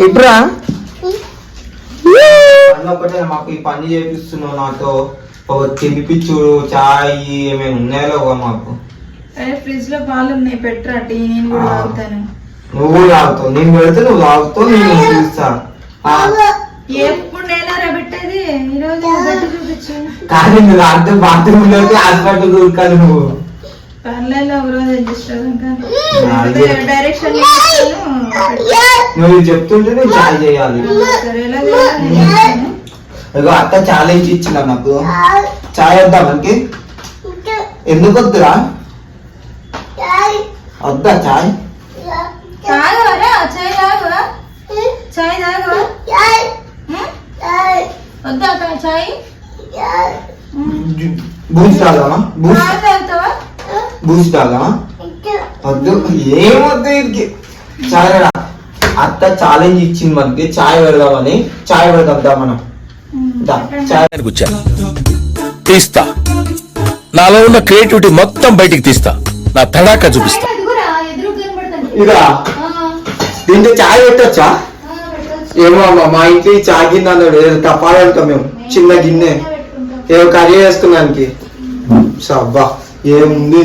ఇట్రా పని ఒక్కటే మాకు ఈ పని చేపిస్తున్నావు నాతో. ఒక తినిపించుడు చాయ్ ఏమైనా ఉన్నాయో లేవో మాకు. ఫ్రిడ్జ్లో పాలు ఉన్నాయి పెట్టరా టీ నేను కూడా. తాగుతాను. నువ్వు తాగుతావు నేను పెడితే నువ్వు తాగుతావు నేను చూపిస్తా ఆ, ఎప్పుడు నేనా రా పెట్టేది ఈరోజు కానీ నువ్వు తాగితే బాత్రూమ్లోకి హాస్పిటల్ దొరకాలి నువ్వు. నువ్వు ఇది చెప్తుంటే నేను చాయ్ చేయాలి. ఇగో అత్త ఛాలెంజ్ ఇచ్చిన నాకు. చాయ్ వద్దా మనకి? ఎందుకు వద్దురా? వద్దా చాయ్? తాగామా బూస్ట్ పాలు తాగుతావా? బూస్ట్ తాగామా వద్దు ఏమొద్దు చాయ్ అత్త ఛాలెంజ్ ఇచ్చింది మనకి. చాయ్ పెడదామని. చాయ్ పెడదాం దా మనం. చాయ్. తీస్తా. నాలో ఉన్న క్రియేటివిటీ మొత్తం బయటికి తీస్తా. నా తడాకా చూపిస్తా. ఇదా దీంట్లో చాయ్ పెట్టొచ్చా? ఏమో అమ్మ మా ఇంట్లో చాయ్ గిన్నె అన్నాడు. ఏదో తప్పాలంటాం మేము. చిన్న గిన్నె. ఏదో కర్రీ వేసుకున్నానికి సబ్బా. ఏముంది?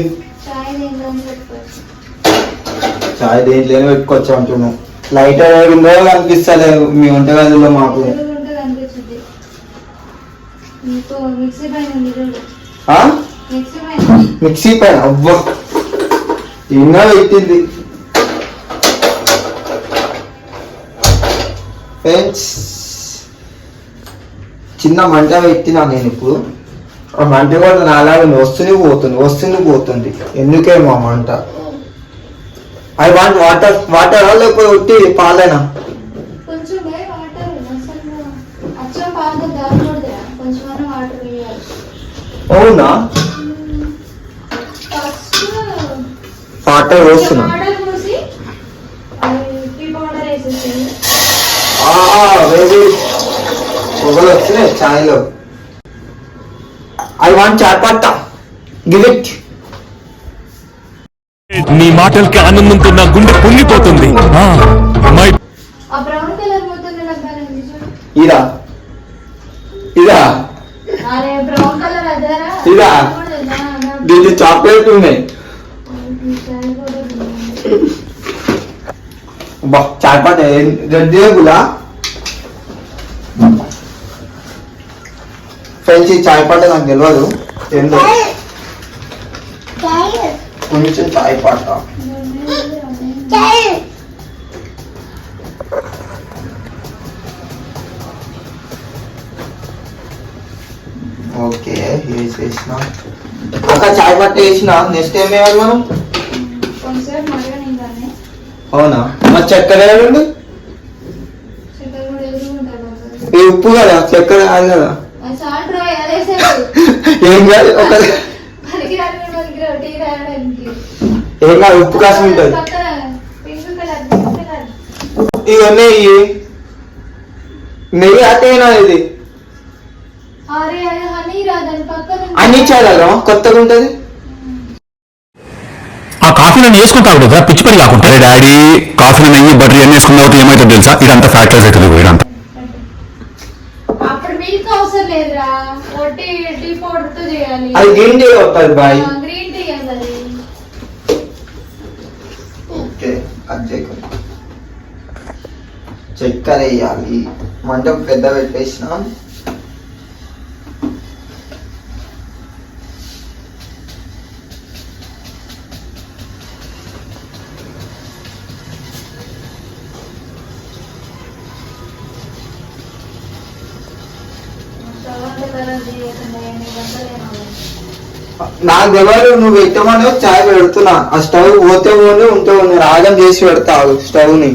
చాయ్ దేంట్లోనే పెట్టుకోవచ్చు అంటున్నాం లైట్ ఉందో కనిపిస్తలేదు. మీ వంటగదిలో మాకు. మిక్సీ పైన అవ్వ ఇంకా పెట్టింది. ఫ్రెండ్స్ చిన్న మంట పెట్టినా నేను ఇప్పుడు. ఆ మంట కూడా నాలాగా వస్తుంది పోతుంది వస్తుంది పోతుంది. ఎందుకేమో ఆ మంట. ఐ వాంట్ వాటర్ వాటర్ లేకపోతే ఉట్టి పాలేనా. అవునా? వాటర్ పోస్తున్నా. వేసేసేయండి వెరీ పొగలు వచ్చినాయి ఛాయ్లో. ఐ వాంట్ పత్తా గివ్ ఇట్ నీ మాటలకి ఆనందంతో నా గుండె పొంగిపోతుంది. ఇదా. ఇదా. ఇదా? దీంట్లో చాక్లెట్ ఉన్నాయి బా పత్త రెడ్ గులా? ఫ్రెండ్స్ ఈ చాయ్ పట్ట నాకు తెలియదు ఏందో? కొంచెం చాయ్ పట్ట ఓకే వేసేసిన అక్క చాయ్ పట్ట వేసిన నెక్స్ట్ ఏం వేయాలి మనం? అవునా? మరి చక్కెర ఇది ఉప్పు కదా చక్కెర కాదు కదా. ఏం కాదు ఒక ఏం కాదు ఉప్పు కాసం ఉంటుంది. ఇవన్నీ ఇవి నెయ్యి అట్టేనా ఇది. అన్ని చేయాలి కొత్తగా ఉంటది. ఆ కాఫీ నన్ను వేసుకుంటావు కదా పిచ్చి పని కాకుండా డాడీ కాఫీ నెయ్యి బటర్ ఎన్ని వేసుకున్నావు ఏమైతే తెలుసా? ఇదంతా ఫ్యాక్టరీస్ అవుతుంది ఇదంతా. లేదురా. ఒట్టి టీ పౌడర్తో చేయాలి. అది గ్రీన్ టీ వస్తుంది బాయ్. గ్రీన్ టీ అది ఓకే అది చేయకు. చక్కెర వేయాలి మంట పెద్ద పెట్టేసిన. నాకు తెలియదు నువ్వు పెట్టమని చాయ్ పెడుతున్నా. ఆ స్టవ్ పోతే పోనీ ఉంటే పోనీ రాగం చేసి పెడతావు స్టవ్ని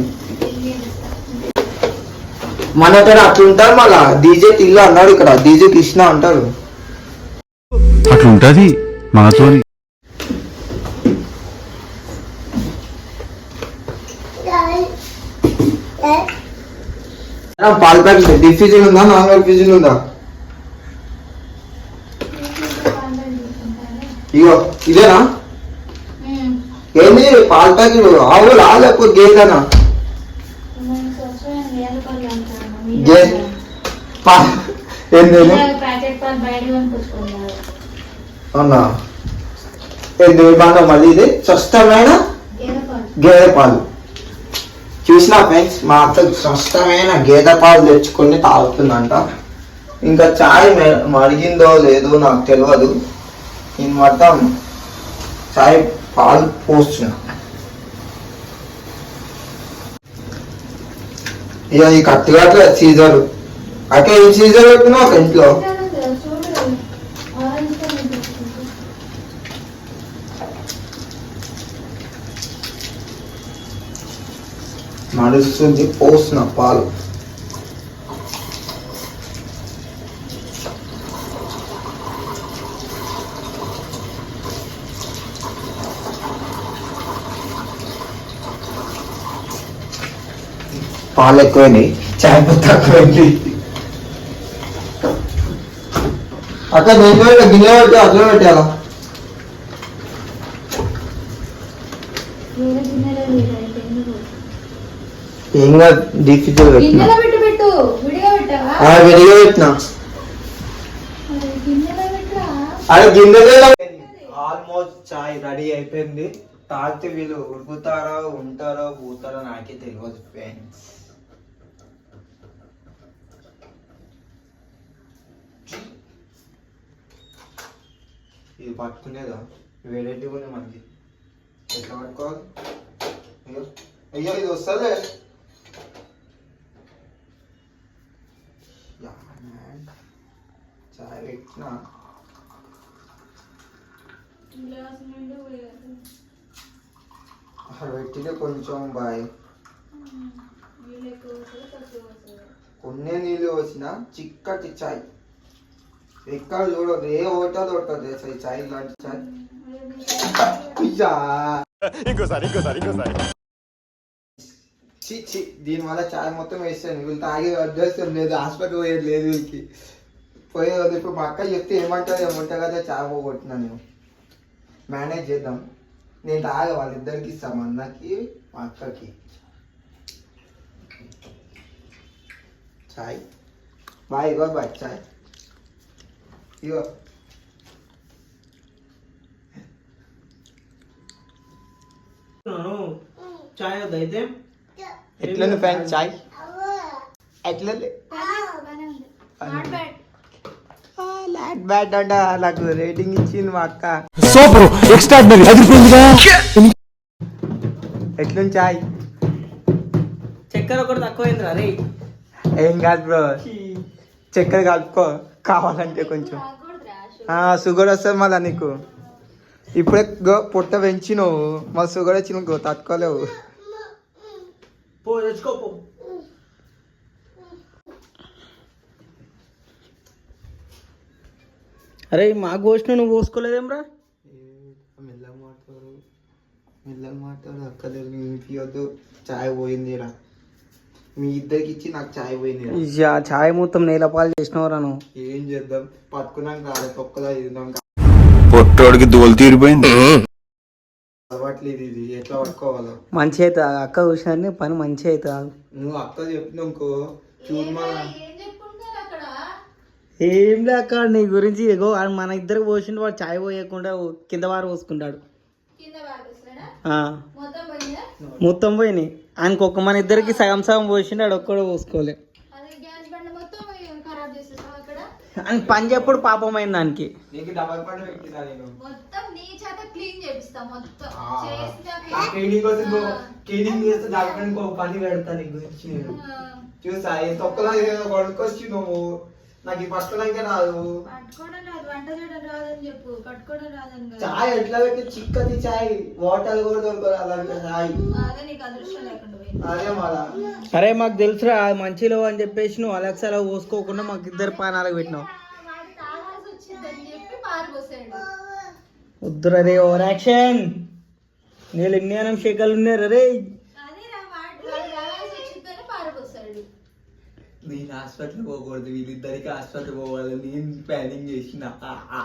మన ఇక్కడ అట్లుంటారు మళ్ళా. డీజే టిల్లు అన్నాడు ఇక్కడ. డీజే కృష్ణ అంటారు. అట్లుంటది మనతో పాల ప్యాకెట్ డిఫ్యూజన్ ఉందా? నార్మల్ ఫ్యూజన్ ఉందా? ఇగో ఇదేనా. ఏంది? పాల ప్యాకెట్ ఆవులా లేకపోతే గేదెనా? గే ఏంది అవునా? ఏంది బాగా మళ్ళీ ఇది? స్వస్థమైన గేదె పాలు. చూసిన ఫ్రెండ్స్ మా అత్త స్వస్థమైన గేదె పాలు తెచ్చుకొని తాగుతుందంట. ఇంకా చాయ్ మె- మరిగిందో లేదో నాకు తెలియదు నేను మొత్తం చాయ్ పాలు పోస్తున్నా. ఇక ఈ కత్తిగా సీజర్. అక్కడ ఏం సీజర్ పెట్టినా ఒక ఇంట్లో? నడుస్తుంది పోస్తున్నా పాలు. పాలు ఎక్కువైనాయి చాయ్ పత్తి తక్కువైంది అక్కడ నేను గిన్నె పెట్టి అట్లా పెట్టాలా? ఏం కాదు డీప్ ఫ్రిడ్జ్ పెట్టినా? విడిగా పెట్టినా. గిన్నెలో ఆల్మోస్ట్ చాయ్ రెడీ అయిపోయింది. తాగితే వీళ్ళు ఉడుకుతారో ఉంటారో పోతారో నాకే తెలియదు ఫ్రెండ్స్. ఇది పట్టుకునేదా వేరేటి కూడా మనకి? ఎట్లా పట్టుకోవాలి? అయ్యో అయ్యో ఇది వస్తుంది. చాయ్ పెట్టినా గ్లాస్ నిండు పోయారు. అక్కడ పెట్టితే కొంచెం బాయ్. నీళ్ళు ఎక్కువ వస్తుంది, తక్కువ వస్తుంది. కొన్ని నీళ్ళు వచ్చిన చిక్కటి చాయ్. ఎక్కడ చూడదు ఏ హోటల్ దొరకదు తెలుసా ఈ చాయ్ లాంటి చాయ్. ఇంకోసారి ఇంకోసారి ఇంకోసారి. చి చి దీని వల్ల చాయ్ మొత్తం వేసాను వీళ్ళు తాగే అడ్రస్ లేదు హాస్పిటల్ పోయేది లేదు వీళ్ళకి. పోయేది ఇప్పుడు మా అక్క చెప్తే ఏమంటారు ఏమంటా కదా చాయ్ పోగొట్టినా నేను. మేనేజ్ చేద్దాం. నేను తాగ వాళ్ళిద్దరికి ఇస్తాం అన్నకి మా అక్కకి. చాయ్. బాయ్ ఇగో బాయ్ చాయ్. ఇగో. చాయ్ వద్ద అయితే? ఎట్లుంది ఫ్రెండ్ చాయ్? ఎట్లుంది. లాట్ బ్యాట్ అంట నాకు రేటింగ్ ఇచ్చింది మా అక్క. సూపర్. ఎక్స్ట్రాడినరీ అదిరిపోయిందిగా ఎట్లుంది చాయ్? చక్కెర ఒకటి తక్కువైందిరా రే ఏం కాదు బ్రో. చక్కెర కలుపుకో. కావాలంటే కొంచెం. షుగర్ వస్తుంది మళ్ళీ నీకు. ఇప్పుడే గో పొట్ట పెంచినావు. మళ్ళీ షుగర్ వచ్చిన గో తట్టుకోలేవు. అరే మా గోష్ను నువ్వు పోసుకోలేదేమ్రా మెల్లగా మాట్లాడు మెల్లగా మాట్లాడు అక్క వినిపించొద్దు చాయ్ పోయింది ఈడ. మీ ఇద్దరికి ఇచ్చి నాకు చాయ్ పోయింది. చాయ్ మొత్తం నేలపాలు చేసినవరా నువ్వు ఏం చేద్దాం? పట్టుకున్నాక రాలే తొక్కదా తిందాం పొట్టోడికి దోలు తీరిపోయింది. అలవాట్లేదు ఇది ఎట్లా పట్టుకోవాలో. మంచి అవుతుంది అక్క చూసిన పని మంచి అవుతుంది నువ్వు అక్క చెప్పిన ఇంకో చూడు మా. ఏం లేక నీ గురించి ఎగో మన ఇద్దరికి పోసిండు వాడు చాయ్ పోయకుండా కింద వారు పోసుకుంటాడు. కింద పారిపోస్తాడా ఆ, మొత్తం పోయిందా? మొత్తం పోయినాయి. ఆయనకు ఒక్క మన ఇద్దరికి సగం సగం పోసిండు ఆడు ఒక్కడో పోసుకోలే. అని పని చెప్పుడు పాపమైంది దానికి నీకు డబల్ పండు పెట్టినా నేను. మొత్తం నీ చేత క్లీన్ చేపిస్తా మొత్తం. ఆ. చేసినాక క్లీనింగ్ కోసం క్లీనింగ్ చేస్తే డబల్ పండు ఒక పని పెడతా నీ గురించి చూసా తొక్కలా ఏదో కొనుక్కొచ్చి నువ్వు. నాకు ఈ పట్టుకోవడానికి పట్టుకోవడం రాదు వంట చేయడం రాదని చెప్పు పట్టుకోవడం రాదని కాదు. చాయ్ ఎట్లా పెట్టి చిక్కది చాయ్ వాటర్ కూడా దొరకదు అలాంటి చాయ్. అదే నీకు అదృష్టం లేకుండా పోయింది. అదే మళ్ళా. అరే మాకు తెలుసురా మంచిలో అని చెప్పేసి నువ్వు అలెక్సాలో పోసుకోకుండా మాకు ఇద్దరు పానాలకు పెట్టినావు. వాడు తాగాల్సి వచ్చిందని చెప్పి పారిపోసాడు వద్దురా రే ఓవర్ యాక్షన్ నేను ఎన్ని షేకాలు ఉన్నారు రే అదే రా వాడు వాడు తాగాల్సి వచ్చిందని పారిపోసాడు నేను హాస్పిటల్ పోకూడదు వీళ్ళిద్దరికి హాస్పిటల్ పోవాలి నేను ప్లానింగ్ చేసిన ఆ.